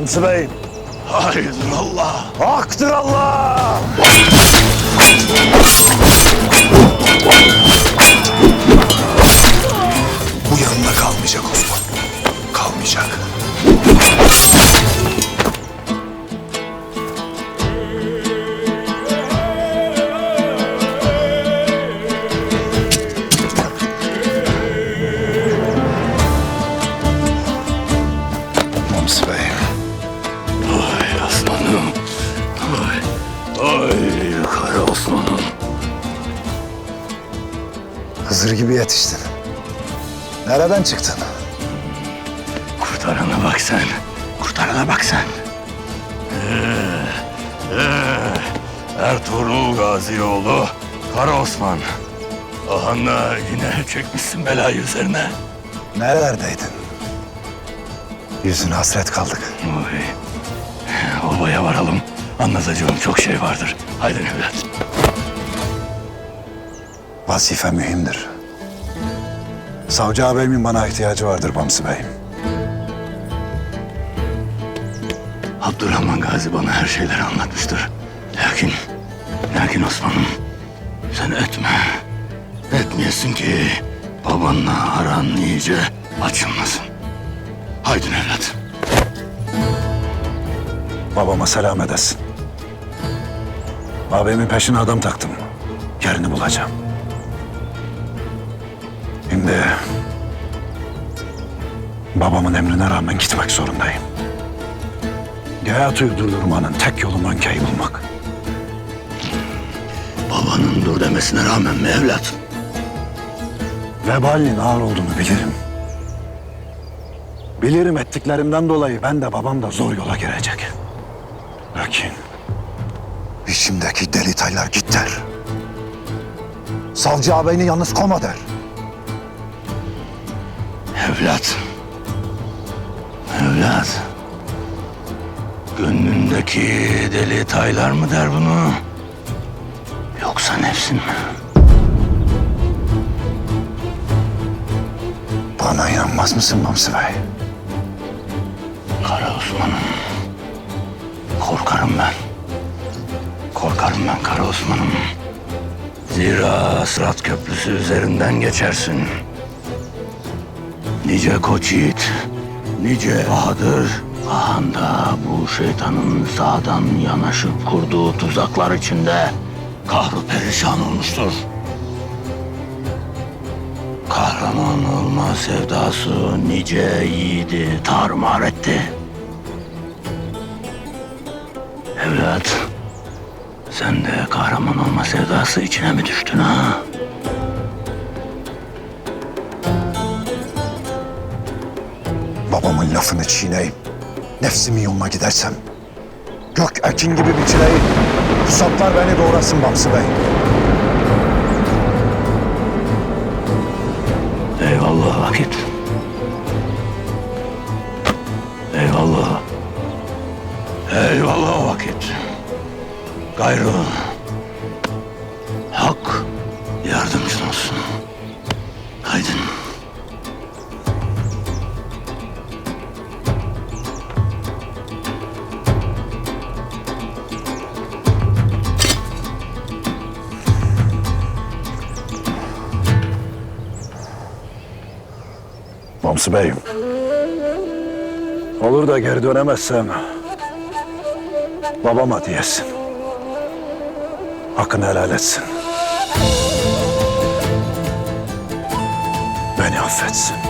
Hamsi Bey, Hayır Allah. haktır Allah! Bu yanına kalmayacak Osman. Kalmayacak. Osman'ım. Hızır gibi yetiştin. Nereden çıktın? Kurtarana bak sen. Kurtarana bak sen. Ee, ee, Ertuğrul Gazioğlu, Kara Osman. Ahanla yine çekmişsin belayı üzerine. Nerelerdeydin? Yüzüne hasret kaldık. Oy. Obaya varalım. Anlatacağım çok şey vardır. Haydi evlat. Vazife mühimdir. Savcı ağabeyimin bana ihtiyacı vardır Bamsı Bey. Abdurrahman Gazi bana her şeyleri anlatmıştır. Lakin, lakin Osman'ım sen etme. Etmeyesin ki babanla aran iyice açılmasın. Haydi evlat. Babama selam edesin. Abimin peşine adam taktım. Yerini bulacağım. Şimdi babamın emrine rağmen gitmek zorundayım. Hayatı durdurmanın tek yolu Mönkey'i bulmak. Babanın dur demesine rağmen mi evlat? Vebalin ağır olduğunu bilirim. Bilirim ettiklerimden dolayı ben de babam da zor yola girecek. Lakin içimdeki deli taylar git der. Savcı ağabeyini yalnız koma der. Evlat. Evlat. Gönlündeki deli taylar mı der bunu? Yoksa nefsin mi? Bana inanmaz mısın Mamsı Bey? Kara Osman'ım. Korkarım ben. Korkarım ben Kara Osman'ım. Zira Sırat Köprüsü üzerinden geçersin. Nice koç yiğit, nice bahadır. Ahanda bu şeytanın sağdan yanaşıp kurduğu tuzaklar içinde kahru perişan olmuştur. Kahraman olma sevdası nice yiğidi tarumar etti. Evlat, sen de kahraman olma sevdası içine mi düştün ha? Babamın lafını çiğneyip nefsimin yoluna gidersem gök ekin gibi biçileyim. Pusatlar beni doğrasın Bamsı Bey. Eyvallah vakit. Eyvallah. Eyvallah vakit. Gayrı hak yardımcın olsun. Haydin. Bamsı Bey. Olur da geri dönemezsem babama diyesin. Hakkını helal etsin. Beni affetsin.